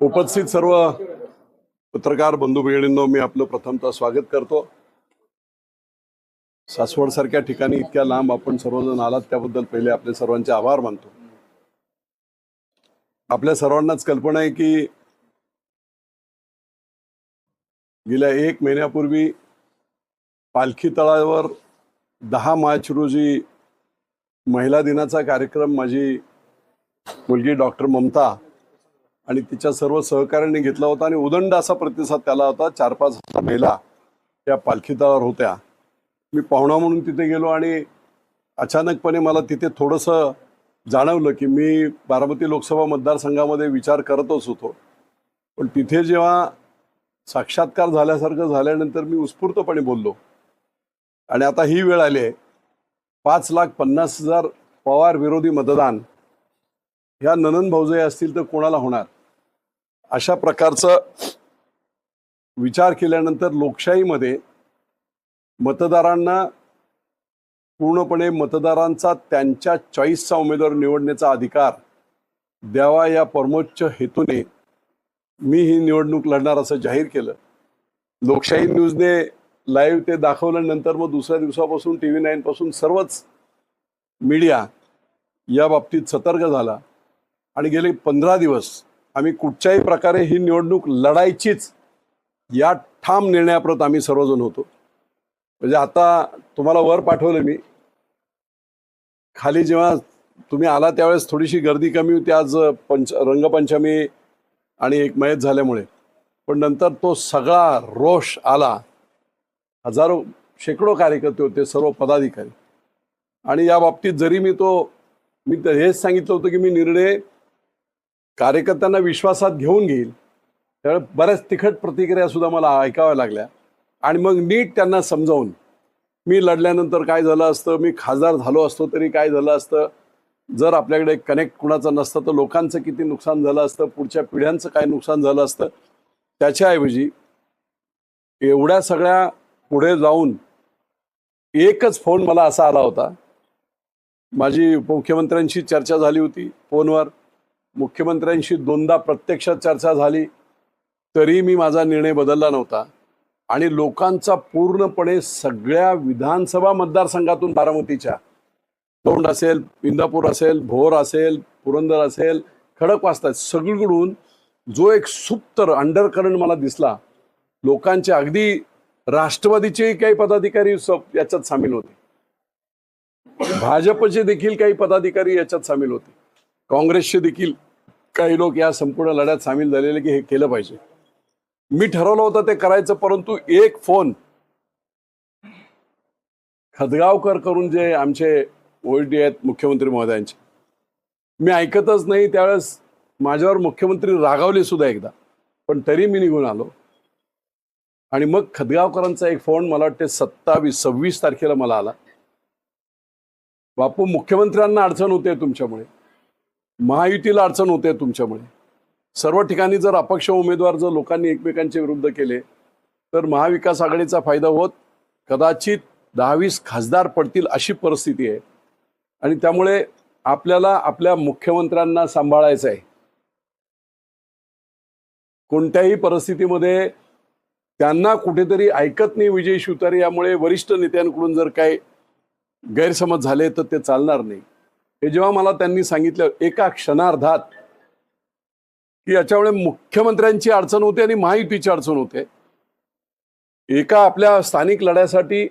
उपस्थित सर्व पत्रकार बंधू भगिनींनो मी आपलं प्रथमतः स्वागत करतो. सासवड सारख्या ठिकाणी इतक्या लांब आपण सर्वजण आलात त्याबद्दल पहिले आपले सर्वांचे आभार मानतो. आपल्या सर्वांनाच कल्पना आहे की गेल्या एक महिन्यापूर्वी पालखी तळावर दहा मार्च रोजी महिला दिनाचा कार्यक्रम माझी मुलगी डॉक्टर ममता आणि तिच्या सर्व सहकार्याने घेतला होता आणि उदंड असा प्रतिसाद त्याला होता चार पाच हजार महिला त्या पालखीतळावर होत्या. मी पाहुणा म्हणून तिथे गेलो आणि अचानकपणे मला तिथे थोडंसं जाणवलं की मी बारामती लोकसभा मतदारसंघामध्ये विचार करतच होतो. पण तिथे जेव्हा साक्षात्कार झाल्यासारखं झाल्यानंतर मी उत्स्फूर्तपणे बोललो. आणि आता ही वेळ आली आहे. पाच लाख पन्नास हजार पवार विरोधी मतदान. ह्या ननन भाऊजय असतील तर कोणाला होणार? अशा प्रकारचं विचार केल्यानंतर लोकशाहीमध्ये मतदारांना पूर्णपणे मतदारांचा त्यांच्या चॉईसचा उमेदवार निवडण्याचा अधिकार द्यावा या परमोच्च हेतूने मी ही निवडणूक लढणार असं जाहीर केलं. लोकशाही न्यूजने लाईव्ह ते दाखवल्यानंतर मग दुसऱ्या दिवसापासून टी व्ही नाईन पासून सर्वच मीडिया या बाबतीत सतर्क झाला. आणि गेले पंधरा दिवस आम्ही कुठच्याही प्रकारे ही निवडणूक लढायचीच या ठाम निर्णयाप्रत आम्ही सर्वजण होतो. म्हणजे आता तुम्हाला वर पाठवलं मी. खाली जेव्हा तुम्ही आला त्यावेळेस थोडीशी गर्दी कमी होती. आज पंच रंगपंचमी आणि एक मयत झाल्यामुळे. पण नंतर तो सगळा रोष आला. हजारो शेकडो कार्यकर्ते होते सर्व पदाधिकारी. आणि या बाबतीत जरी मी तो मी हेच सांगितलं होतं की मी निर्णय कार्यकर्त्यांना विश्वासात घेऊन घेईल. त्यावेळेस बऱ्याच तिखट प्रतिक्रिया सुद्धा मला ऐकाव्या लागल्या. आणि मग नीट त्यांना समजावून मी लढल्यानंतर काय झालं असतं मी खासदार झालो असतो तरी काय झालं असतं जर आपल्याकडे कनेक्ट कुणाचं नसतं तर लोकांचं किती नुकसान झालं असतं पुढच्या पिढ्यांचं काय नुकसान झालं असतं त्याच्याऐवजी एवढ्या सगळ्या पुढे जाऊन एकच फोन मला असा आला होता. माझी मुख्यमंत्र्यांशी चर्चा झाली होती फोनवर. मुख्यमंत्र्यांशी दोनदा प्रत्यक्ष चर्चा झाली तरी मी माझा निर्णय बदलला नव्हता. आणि लोकांचा पूर्णपणे सगळ्या विधानसभा मतदारसंघातून बारामतीच्या तोंड असेल इंदापूर असेल भोर असेल पुरंदर असेल खडकवासला सगळीकडून जो एक सुप्तर अंडरकरंट मला दिसला लोकांचे अगदी राष्ट्रवादीचे काही पदाधिकारी याच्यात सामील होते. भाजपचे देखील काही पदाधिकारी याच्यात सामील होते. काँग्रेसचे देखील काही लोक या संपूर्ण लढ्यात सामील झालेले की हे केलं पाहिजे. मी ठरवलं होतं ते करायचं परंतु एक फोन खदगावकर करून जे आमचे ओळडी आहेत मुख्यमंत्री महोदयांचे. मी ऐकतच नाही त्यावेळेस माझ्यावर मुख्यमंत्री रागावले सुद्धा एकदा. पण तरी मी निघून आलो. आणि मग खदगावकरांचा एक फोन मला वाटते सत्तावीस सव्वीस तारखेला मला आला. बापू मुख्यमंत्र्यांना अडचण होते तुमच्यामुळे. महायुतीला अडचण होते तुमच्यामुळे. सर्व ठिकाणी जर अपक्ष उमेदवार जर लोकांनी एकमेकांच्या विरुद्ध केले तर महाविकास आघाडीचा फायदा होत कदाचित दहावीस खासदार पडतील अशी परिस्थिती आहे. आणि त्यामुळे आपल्याला आपल्या मुख्यमंत्र्यांना सांभाळायचं आहे कोणत्याही परिस्थितीमध्ये त्यांना कुठेतरी ऐकत नाही विजय शिवतारे यामुळे वरिष्ठ नेत्यांकडून जर काही गैरसमज झाले तर ते चालणार नाही. हे जेव्हा मला त्यांनी सांगितलं एका क्षणार्धात की याच्यामुळे मुख्यमंत्र्यांची अडचण होते आणि महायुतीची अडचण होते. एका आपल्या स्थानिक लढ्यासाठी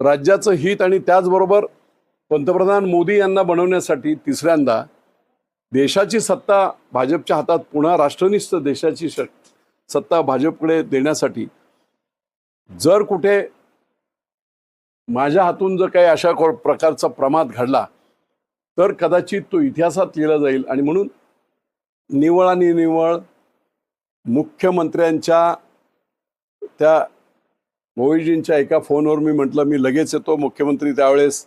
राज्याचं हित आणि त्याचबरोबर पंतप्रधान मोदी यांना बनवण्यासाठी तिसऱ्यांदा देशाची सत्ता भाजपच्या हातात पुन्हा राष्ट्रनिष्ठ देशाची श सत्ता भाजपकडे देण्यासाठी जर कुठे माझ्या हातून जर काही अशा प्रकारचा प्रमाद घडला तर कदाचित तो इतिहासात लिहिला जाईल. आणि म्हणून निवळ आणि निवळ मुख्यमंत्र्यांच्या त्या मोईजींच्या एका फोनवर मी म्हटलं मी लगेच येतो. मुख्यमंत्री त्यावेळेस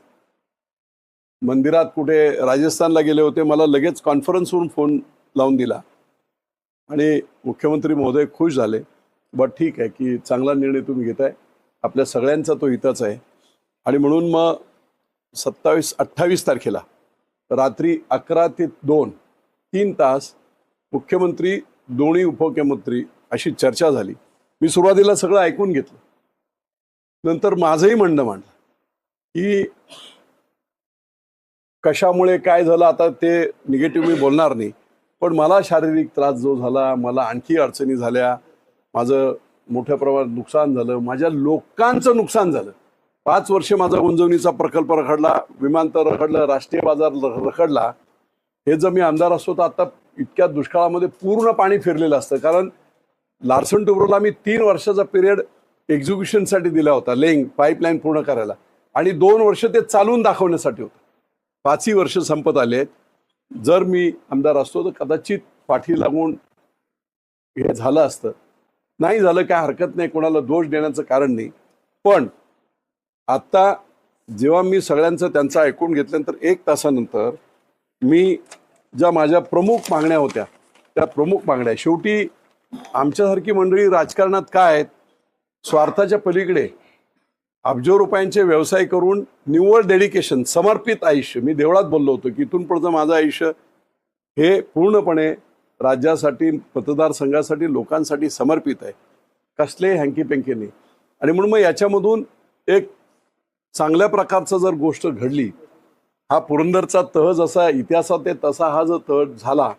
मंदिरात कुठे राजस्थानला गेले होते. मला लगेच कॉन्फरन्सवरून फोन लावून दिला. आणि मुख्यमंत्री महोदय खुश झाले. बट ठीक आहे की चांगला निर्णय तुम्ही घेताय. आपल्या सगळ्यांचा तो हिताच आहे. आणि म्हणून मग सत्तावीस अठ्ठावीस तारखेला रात्री अकरा ते दोन तीन तास मुख्यमंत्री दोन्ही उपमुख्यमंत्री अशी चर्चा झाली. मी सुरुवातीला सगळं ऐकून घेतलं. नंतर माझंही म्हणणं मांडलं की कशामुळे काय झालं आता ते निगेटिव्ह मी बोलणार नाही. पण मला शारीरिक त्रास जो झाला मला आणखी अडचणी झाल्या. माझं मोठ्या प्रमाणात नुकसान झालं. माझ्या लोकांचं नुकसान झालं. पाच वर्ष माझा गुंजवणीचा प्रकल्प रखडला विमानतळ रखडलं राष्ट्रीय बाजार रखडला. हे जर मी आमदार असतो तर आता इतक्या दुष्काळामध्ये पूर्ण पाणी फिरलेलं असतं. कारण लार्सन टुब्रोला मी तीन वर्षाचा पिरियड एक्झिक्युशनसाठी दिला होता लेंग पाईपलाईन पूर्ण करायला. आणि दोन वर्ष ते चालून दाखवण्यासाठी होतं. पाचही वर्ष संपत आले आहेत. जर मी आमदार असतो तर कदाचित पाठी लागून हे झालं असतं. नाही झालं काय हरकत नाही कोणाला दोष देण्याचं कारण नाही. पण आत्ता जेव्हा मी सगळ्यांचं त्यांचं ऐकून घेतल्यानंतर एक तासानंतर मी ज्या माझ्या प्रमुख मागण्या होत्या त्या प्रमुख मागण्या शेवटी आमच्यासारखी मंडळी राजकारणात काय आहेत? स्वार्थाच्या पलीकडे अब्जो रुपयांचे व्यवसाय करून निव्वळ डेडिकेशन समर्पित आयुष्य. मी देवळात बोललो होतो की इथून पुढचं माझं आयुष्य हे पूर्णपणे राज्यासाठी मतदारसंघासाठी लोकांसाठी समर्पित आहे. कसले हँकी पेंकी नाही. आणि म्हणून मग याच्यामधून एक चांगल्या प्रकारचं जर गोष्ट घडली हा पुरंदरचा तह जसा इतिहासात आहे तसा हा जर तह झाला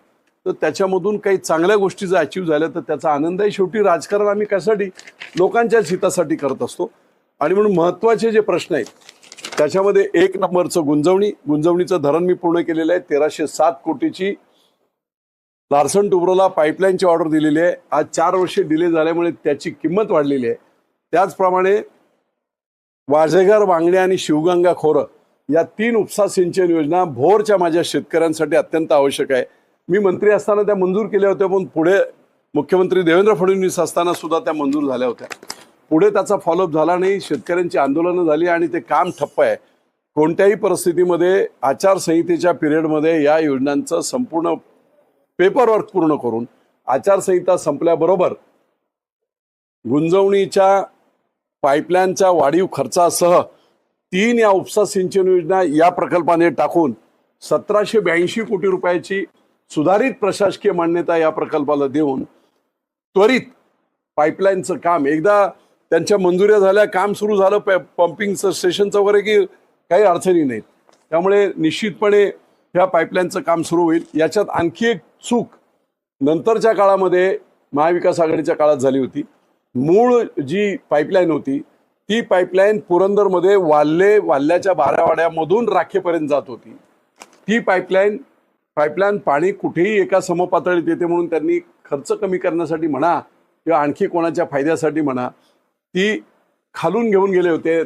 तर त्याच्यामधून काही चांगल्या गोष्टी जर अचीव झाल्या तर त्याचा आनंद आहे शेवटी राजकारण आम्ही कशासाठी लोकांच्याच हितासाठी करत असतो. आणि म्हणून महत्त्वाचे जे प्रश्न आहेत त्याच्यामध्ये एक नंबरचं गुंजवणी गुंजवणीचं धरण मी पूर्ण केलेलं आहे. तेराशे सात कोटीची लार्सन टुब्रोला पाईपलाईनची ऑर्डर दिलेली आहे. आज चार वर्षे डिले झाल्यामुळे त्याची किंमत वाढलेली आहे. त्याचप्रमाणे वाझेघर वांगणे आणि शिवगंगा खोरं या तीन उपसा सिंचन योजना भोरच्या माझ्या शेतकऱ्यांसाठी अत्यंत आवश्यक आहे. मी मंत्री असताना त्या मंजूर केल्या होत्या पण पुढे मुख्यमंत्री देवेंद्र फडणवीस असताना सुद्धा त्या मंजूर झाल्या होत्या. पुढे त्याचा फॉलोअप झाला नाही शेतकऱ्यांची आंदोलनं झाली आणि ते काम ठप्प आहे. कोणत्याही परिस्थितीमध्ये आचारसंहितेच्या पिरियडमध्ये या योजनांचं संपूर्ण पेपरवर्क पूर्ण करून आचारसंहिता संपल्याबरोबर गुंजवणीच्या पाईपलाईनच्या वाढीव खर्चासह तीन या उपसा सिंचन योजना या प्रकल्पाने टाकून सतराशे ब्याऐंशी कोटी रुपयाची सुधारित प्रशासकीय मान्यता या प्रकल्पाला देऊन त्वरित पाईपलाईनचं काम एकदा त्यांच्या मंजुऱ्या झाल्या काम सुरू झालं प पंपिंगचं स्टेशनचं वगैरे की काही अडचणी नाहीत. त्यामुळे निश्चितपणे ह्या पाईपलाईनचं काम सुरू होईल. याच्यात आणखी एक चूक नंतरच्या काळामध्ये महाविकास आघाडीच्या काळात झाली होती. मूळ जी पाईपलाईन होती ती पाईपलाईन पुरंदरमध्ये वाल्ले वाल्ल्याच्या बारावाड्यामधून राखेपर्यंत जात होती. ती पाईपलाईन पाईपलाईन पाणी कुठेही एका समपातळीत येते म्हणून त्यांनी खर्च कमी करण्यासाठी म्हणा किंवा आणखी कोणाच्या फायद्यासाठी म्हणा ती खालून घेऊन गेले होते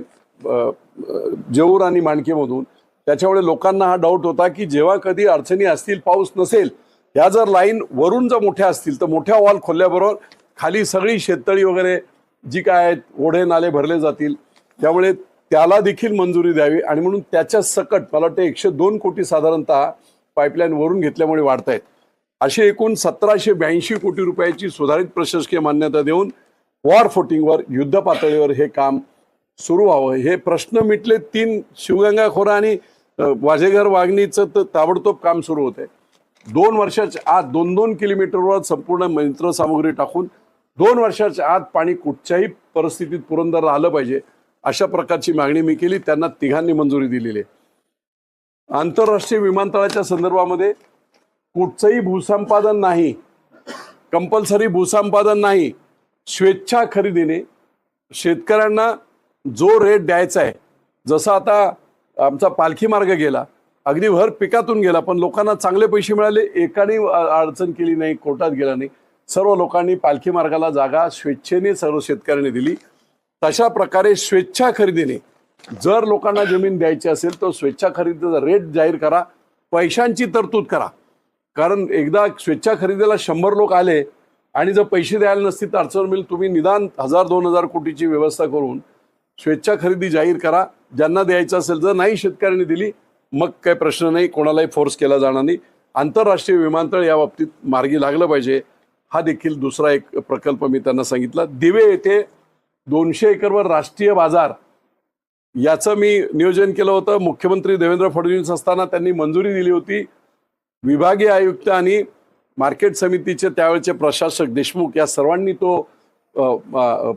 जेऊर आणि माणकेमधून. त्याच्यामुळे लोकांना हा डाऊट होता की जेव्हा कधी अडचणी असतील पाऊस नसेल ह्या जर लाईन वरून जर मोठ्या असतील तर मोठ्या वॉल खोलल्याबरोबर खाली सगळी शेततळी वगैरे जी काय आहेत ओढे नाले भरले जातील. त्यामुळे त्याला देखील मंजुरी द्यावी आणि म्हणून त्याच्या सकट मला वाटतं एकशे दोन कोटी साधारणतः पाईपलाईन वरून घेतल्यामुळे वाढत आहेत असे एकूण सतराशे ब्याऐंशी कोटी रुपयाची सुधारित प्रशासकीय मान्यता देऊन वॉर फुटिंगवर युद्ध पातळीवर हे काम सुरू व्हावं. हे प्रश्न मिटले तीन शिवगंगा खोरा आणि वाजेघर वागणीचं तर ताबडतोब काम सुरू होते दोन वर्षाच्या आत दोन दोन किलोमीटरवर संपूर्ण यंत्रसामुग्री टाकून दोन वर्षाच्या आत पाणी कुठच्याही परिस्थितीत पुरंदर आलं पाहिजे अशा प्रकारची मागणी मी केली त्यांना तिघांनी मंजुरी दिलेली आहे. आंतरराष्ट्रीय विमानतळाच्या संदर्भामध्ये कुठचंही भूसंपादन नाही कंपल्सरी भूसंपादन नाही स्वेच्छा खरेदीने शेतकऱ्यांना जो रेट द्यायचा आहे जसं आता आमचा पालखी मार्ग गेला अगदी भर पिकातून गेला पण लोकांना चांगले पैसे मिळाले एकाने अडचण केली नाही कोर्टात गेला नाही सर्व लोकांनी पालखी मार्गाला जागा स्वेच्छेने सर्व शेतकऱ्यांनी दिली. तशा प्रकारे स्वेच्छा खरेदीने जर लोकांना जमीन द्यायची असेल तर स्वेच्छा खरेदीचा रेट जाहीर करा. पैशांची तरतूद करा. कारण एकदा स्वेच्छा खरेदीला शंभर लोक आले आणि जर पैसे द्यायला नसतील तर अडचण मिळेल तुम्ही निदान हजार दोन हजार कोटीची व्यवस्था करून स्वेच्छा खरेदी जाहीर करा. ज्यांना द्यायचं असेल जर नाही शेतकऱ्यांनी दिली मग काही प्रश्न नाही. कोणालाही फोर्स केला जाणार नाही. आंतरराष्ट्रीय विमानतळ या बाबतीत मार्गी लागलं पाहिजे. हा देखील दुसरा एक प्रकल्प मी त्यांना सांगितला. दिवे येथे दोनशे एकरवर राष्ट्रीय बाजार याचं मी नियोजन केलं होतं. मुख्यमंत्री देवेंद्र फडणवीस असताना त्यांनी मंजुरी दिली होती. विभागीय आयुक्त आणि मार्केट समितीचे त्यावेळचे प्रशासक देशमुख या सर्वांनी तो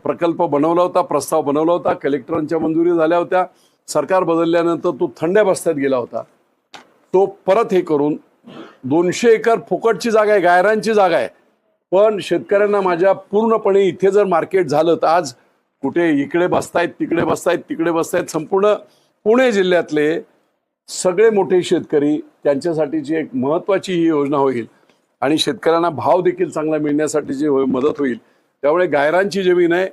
प्रकल्प बनवला होता प्रस्ताव बनवला होता. कलेक्टरांच्या मंजुरी झाल्या होत्या. सरकार बदलल्यानंतर तो थंड्या बस्त्यात गेला होता. तो परत हे करून दोनशे एकर फुकटची जागा आहे गायरांची जागा आहे. पण शेतकऱ्यांना माझ्या पूर्णपणे इथे जर मार्केट झालं तर आज कुठे इकडे बसतायत तिकडे बसतायत तिकडे बसतायत संपूर्ण पुणे जिल्ह्यातले सगळे मोठे शेतकरी त्यांच्यासाठीची एक महत्वाची ही योजना होईल आणि शेतकऱ्यांना भाव देखील चांगला मिळण्यासाठीची होय- मदत होईल त्यामुळे गायरांची जमीन आहे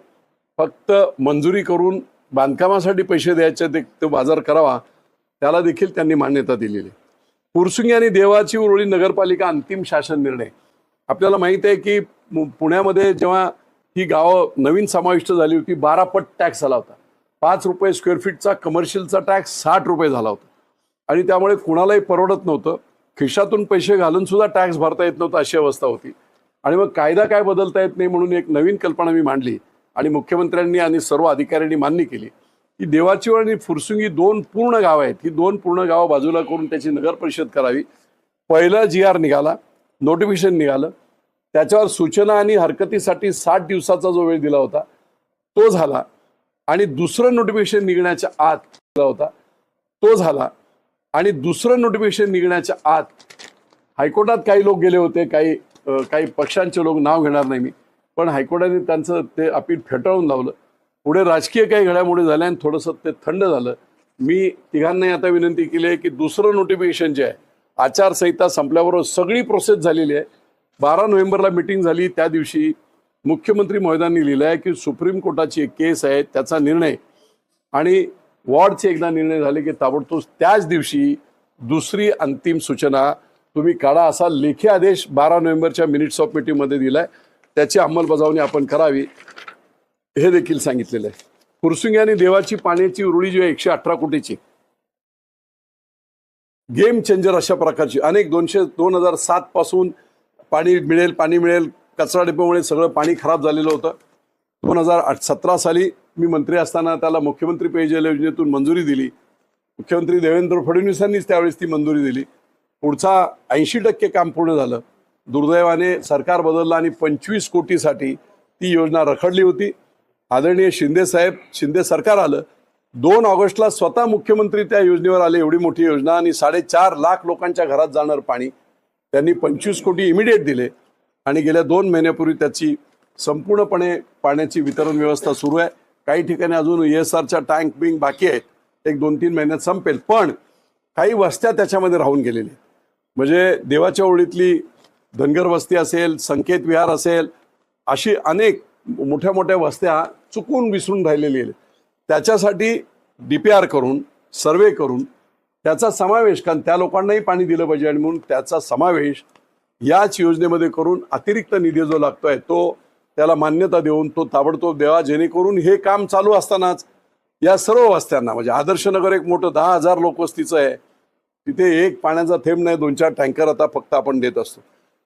फक्त मंजुरी करून बांधकामासाठी पैसे द्यायचे ते तो बाजार करावा त्याला देखील त्यांनी मान्यता दिलेली आहे. पुरसुंगी आणि देवाची उरळी नगरपालिका अंतिम शासन निर्णय आपल्याला माहीत आहे की पुण्यामध्ये जेव्हा ही गावं नवीन समाविष्ट झाली होती बारा पट टॅक्स झाला होता. पाच रुपये स्क्वेअर फीटचा कमर्शियलचा टॅक्स साठ रुपये झाला होता. आणि त्यामुळे कुणालाही परवडत नव्हतं. खिशातून पैसे घालून सुद्धा टॅक्स भरता येत नव्हतं अशी अवस्था होती. आणि मग कायदा काय बदलता येत नाही म्हणून एक नवीन कल्पना मी मांडली आणि मुख्यमंत्र्यांनी आणि सर्व अधिकाऱ्यांनी मान्य केली. की देवाची आणि फुरसुंगी दोन पूर्ण गावं आहेत. ही दोन पूर्ण गावं बाजूला करून त्याची नगर परिषद करावी. पहिला जी आर निघाला नोटिफिकेशन निघालं. त्याच्यावर सूचना आणि हरकतीसाठी साठ दिवसाचा जो वेळ दिला होता तो झाला. आणि दुसरं नोटिफिकेशन निघण्याच्या आत दिला होता तो झाला. आणि दुसरं नोटिफिकेशन निघण्याच्या आत हायकोर्टात काही लोक गेले होते काही काही पक्षांचे लोक नाव घेणार नाही मी पण हायकोर्टाने त्यांचं ते अपील फेटाळून लावलं. पुढे राजकीय काही घडामोडी झाल्या आणि थोडंसं ते थंड झालं. मी तिघांनाही आता विनंती केली आहे की दुसरं नोटिफिकेशन जे आहे आचारसंहिता संपल्याबरोबर सगळी प्रोसेस झालेली आहे. बारा नोव्हेंबरला मिटिंग झाली. त्या दिवशी मुख्यमंत्री महोदयांनी लिहिलं आहे की सुप्रीम कोर्टाची एक केस आहे त्याचा निर्णय. आणि वॉर्डचे एकदा निर्णय झाले की ताबडतोब त्याच दिवशी दुसरी अंतिम सूचना तुम्ही काढा असा लेखी आदेश बारा नोव्हेंबरच्या मिनिट्स ऑफ मीटिंगमध्ये दिलाय. त्याची अंमलबजावणी आपण करावी हे देखील सांगितलेलं आहे. फुरसुंगी आणि देवाची पाण्याची उरुळी जी आहे एकशे अठरा कोटीची. गेम चेंजर अशा प्रकारची अनेक दोनशे दोन हजार सात पासून पाणी मिळेल पाणी मिळेल कचरा डेपोमुळे सगळं पाणी खराब झालेलं होतं. दोन हजार सतरा साली मी मंत्री असताना त्याला मुख्यमंत्री पेयजल योजनेतून मंजुरी दिली. मुख्यमंत्री देवेंद्र फडणवीसांनीच त्यावेळेस ती मंजुरी दिली. पुढचा ऐंशी टक्के काम पूर्ण झालं. दुर्दैवाने सरकार बदललं आणि पंचवीस कोटीसाठी ती योजना रखडली होती. आदरणीय शिंदे साहेब शिंदे सरकार आलं. दोन ऑगस्टला स्वतः मुख्यमंत्री त्या योजनेवर आले. एवढी मोठी योजना आणि साडेचार लाख लोकांच्या घरात जाणार पाणी. त्यांनी पंचवीस कोटी इमिडिएट दिले. आणि गेल्या दोन महिन्यापूर्वी त्याची संपूर्णपणे पाण्याची वितरण व्यवस्था सुरू आहे. काही ठिकाणी अजून एस आरच्या टँक बिंग बाकी आहेत. एक दोन तीन महिन्यात संपेल. पण काही वस्त्या त्याच्यामध्ये राहून गेलेल्या आहेत. म्हणजे देवाच्या ओळीतली धनगर वस्ती असेल संकेत विहार असेल अशी अनेक मोठ्या मोठ्या वस्त्या चुकून विसरून राहिलेली आहेत. त्याच्यासाठी डी पी आर करून सर्वे करून त्याचा समावेश कारण त्या लोकांनाही पाणी दिलं पाहिजे आणि म्हणून त्याचा समावेश याच योजनेमध्ये करून अतिरिक्त निधी जो लागतोय तो त्याला मान्यता देऊन तो ताबडतोब द्यावा जेणेकरून हे काम चालू असतानाच या सर्व वस्त्यांना म्हणजे आदर्शनगर एक मोठं दहा हजार लोकवस्तीचं आहे तिथे एक पाण्याचा थेंब नाही दोन चार टँकर आता फक्त आपण देत असतो.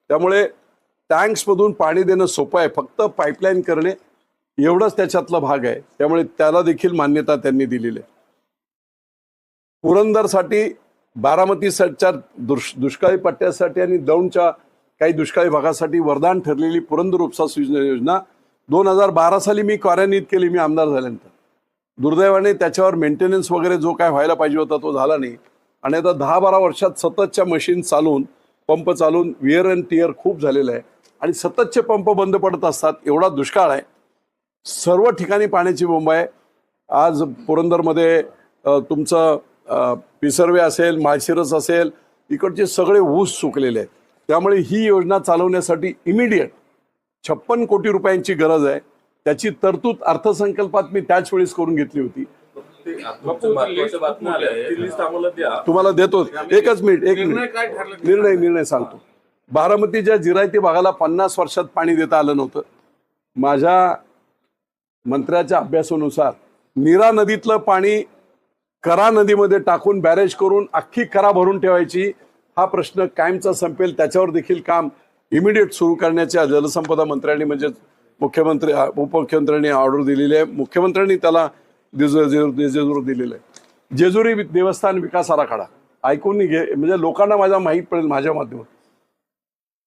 त्यामुळे टँक्समधून पाणी देणं सोपं आहे फक्त पाईपलाईन करणे एवढंच त्याच्यातला भाग आहे त्यामुळे त्याला देखील मान्यता त्यांनी दिलेली आहे. पुरंदरसाठी बारामतीच्या दुष दुष्काळी पट्ट्यासाठी आणि दौंडच्या काही दुष्काळी भागासाठी वरदान ठरलेली पुरंदर उपसा योजना योजना दोन हजार बारा साली मी कार्यान्वित केली मी आमदार झाल्यानंतर. दुर्दैवाने त्याच्यावर मेंटेनन्स वगैरे जो काय व्हायला पाहिजे होता तो झाला नाही. आणि आता दहा बारा वर्षात सततच्या मशीन चालून पंप चालून विअर अँड टिअर खूप झालेलं आहे. आणि सततचे पंप बंद पडत असतात एवढा दुष्काळ आहे. सर्व ठिकाणी पाण्याची बोंब आहे. आज पुरंदरमध्ये तुमचं पिसर्वे असेल माळशिरस असेल इकडचे सगळे ऊस सुकलेले आहेत. त्यामुळे ही योजना चालवण्यासाठी इमिडिएट छप्पन कोटी रुपयांची गरज आहे. त्याची तरतूद अर्थसंकल्पात मी त्याच वेळेस करून घेतली होती. तुम्हाला देतो. एकच मिनिट एक मिनिट. निर्णय निर्णय सांगतो. बारामतीच्या जिरायती भागाला पन्नास वर्षात पाणी देता आलं नव्हतं. माझ्या मंत्र्याच्या अभ्यासानुसार नीरा नदीतलं पाणी करा नदीमध्ये टाकून बॅरेज करून अख्खी करा भरून ठेवायची हा प्रश्न कायमचा संपेल. त्याच्यावर देखील काम इमिडिएट सुरू करण्याच्या जलसंपदा मंत्र्यांनी म्हणजे मुख्यमंत्री उपमुख्यमंत्र्यांनी ऑर्डर दिलेली आहे. मुख्यमंत्र्यांनी त्याला जेजूर दिलेलं आहे. जेजुरी देवस्थान विकास आराखडा. ऐकून घे म्हणजे लोकांना माझा माहीत पडेल माझ्या माध्यमात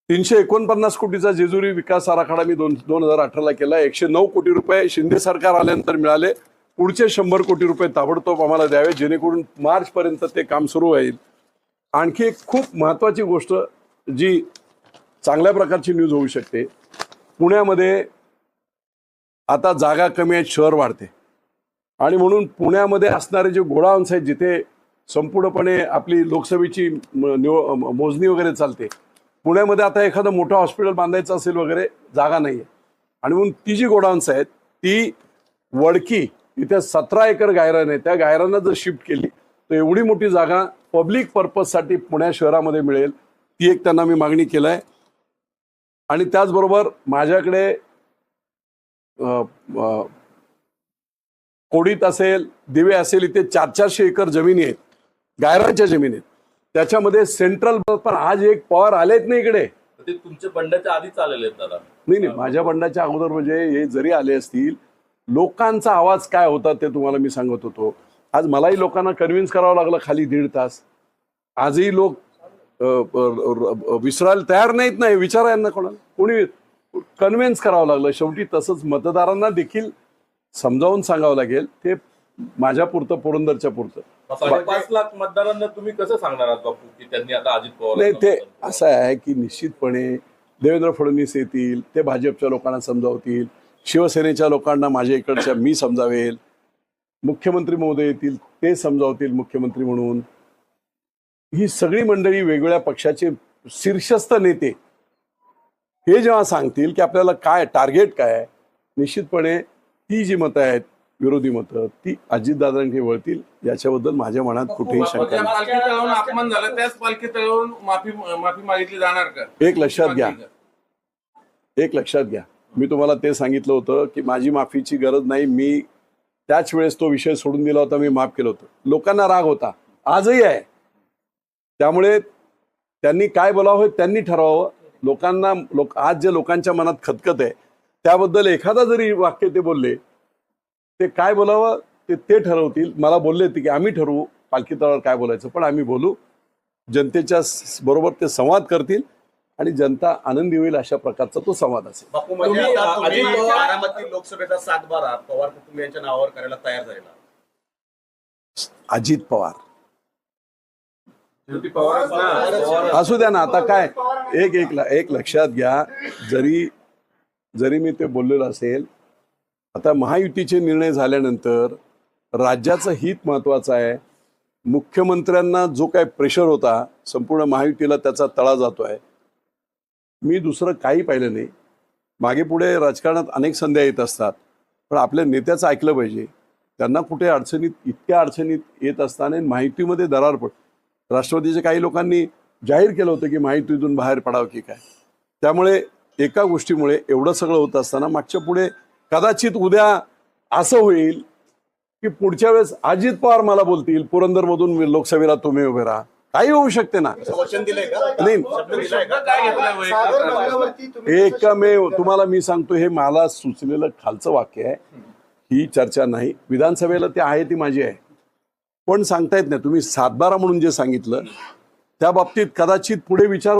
तीनशे एकोणपन्नास कोटीचा जेजुरी विकास आराखडा मी दोन दोन हजार अठराला केला. एकशे नऊ कोटी रुपये शिंदे सरकार आल्यानंतर मिळाले. पुढचे शंभर कोटी रुपये ताबडतोब आम्हाला द्यावे जेणेकरून मार्चपर्यंत ते काम सुरू होईल. आणखी एक खूप महत्त्वाची गोष्ट जी चांगल्या प्रकारची न्यूज होऊ शकते. पुण्यामध्ये आता जागा कमी आहेत शहर वाढते. आणि म्हणून पुण्यामध्ये असणारे जे गोडाऊन्स आहेत जिथे संपूर्णपणे आपली लोकसभेची म- निव- मोजणी वगैरे चालते पुण्यामध्ये आता एखादं मोठं हॉस्पिटल बांधायचं असेल वगैरे जागा नाही आहे आणि म्हणून ती जी गोडाऊन्स आहेत ती वडकी इथे सतरा एकर गायरान आहे. त्या गायरानं जर शिफ्ट केली तर एवढी मोठी जागा पब्लिक पर्पजसाठी पुण्या शहरामध्ये मिळेल ती एक त्यांना मी मागणी केलं आहे आणि त्याचबरोबर माझ्याकडे कोडीत असेल दिवे असेल इथे चार चारशे एकर जमिनी आहेत. गायरांच्या जमिनी आहेत. त्याच्यामध्ये सेंट्रल पण आज एक पॉवर आलेच नाही इकडे. ते तुमचे बंडाच्या आधीच आलेले आहेत दादा. नाही नाही माझ्या बंडाच्या अगोदर म्हणजे हे जरी आले असतील लोकांचा आवाज काय होता ते तुम्हाला मी सांगत होतो. आज मलाही लोकांना कन्व्हिन्स करावं लागलं खाली दीड तास. आजही लोक विसरायला तयार नाहीत नाही विचारा यांना कोणाला. कोणी कन्व्हिन्स करावं लागलं. शेवटी तसंच मतदारांना देखील समजावून सांगावं लागेल. ते माझ्या पुरतं पुरंदरच्या पुरतं. साडेपाच लाख मतदारांना तुम्ही कसं सांगणार आहात बापू की त्यांनी आता अजित पवार नाही ते असं आहे की निश्चितपणे देवेंद्र फडणवीस येतील ते भाजपच्या लोकांना समजावतील. शिवसेनेच्या लोकांना माझ्या इकडच्या मी समजावेल. मुख्यमंत्री महोदय येतील ते समजावतील मुख्यमंत्री म्हणून. ही सगळी मंडळी वेगवेगळ्या पक्षाचे शीर्षस्थ नेते. हे जेव्हा सांगतील की आपल्याला काय टार्गेट काय निश्चितपणे ती जी मतं आहेत विरोधी मतं ती अजितदादांकडे वळतील याच्याबद्दल माझ्या मनात कुठेही शंका ज्या नाही. पालखी तळावून अपमान झाला त्याच पालखी तळावून माफी माफी मागितली जाणार का? एक लक्षात घ्या. एक लक्षात घ्या. मी तुम्हाला ते सांगितलं होतं की माझी माफीची गरज नाही मी त्याच वेळेस तो विषय सोडून दिला होता मी माफ केलं होतं. लोकांना राग होता. आजही आहे. त्यामुळे त्यांनी काय बोलावं त्यांनी ठरवावं. लोकांना लोक आज जे लोकांच्या मनात खतखत आहे त्याबद्दल एखादा जरी वाक्य ते बोलले ते काय बोलावं ते ते ठरवतील. मला बोलले होते की आम्ही ठरवू पालखी तळावर काय बोलायचं पण आम्ही बोलू. जनतेच्या बरोबर ते संवाद करतील. आणि जनता आनंदी होईल अशा प्रकारचा तो संवाद असेल. बापू म्हणजे तुम्ही, आता अ, तुम्ही अजित पवार- बारामती लोकसभेचा सातबारा पवार कुटुंबियांच्या नावावर करायला तयार झालेला. अजित पवार. असू द्या ना आता काय? एक एक ल- एक लक्षात घ्या. जरी जरी मी ते बोललेलो असेल आता महायुतीचे निर्णय झाल्यानंतर राज्याचं हित महत्वाचं आहे. मुख्यमंत्र्यांना जो काय प्रेशर होता संपूर्ण महायुतीला त्याचा तळा जातो आहे मी दुसरं काही पाहिलं नाही. मागे पुढे राजकारणात अनेक संध्या येत असतात. पण आपल्या नेत्याचं ऐकलं पाहिजे. त्यांना कुठे अडचणीत इतक्या अडचणीत येत असताना माहितीमध्ये दरार पड राष्ट्रवादीच्या काही लोकांनी जाहीर केलं होतं की माहितीतून बाहेर पडावं की काय. त्यामुळे एका गोष्टीमुळे एवढं सगळं होत असताना मागच्या पुढे कदाचित उद्या असं होईल की पुढच्या वेळेस अजित पवार मला बोलतील पुरंदरमधून लोकसभेला तुम्ही उभे राहा. काही होऊ शकते ना. वचन दिलंय का? नाही. शब्द दिलाय का? काय घेतलंय वैयक्तिक सागर त्रास? रंगावरती तुम्ही एकमेव तुम्हाला मी सांगतो हे मला सुचलेलं खालचं वाक्य आहे. ही चर्चा नाही. विधानसभेला ते आहे ती माझी आहे. पण सांगता येत नाही. तुम्ही सातबारा म्हणून जे सांगितलं त्या बाबतीत कदाचित पुढे विचार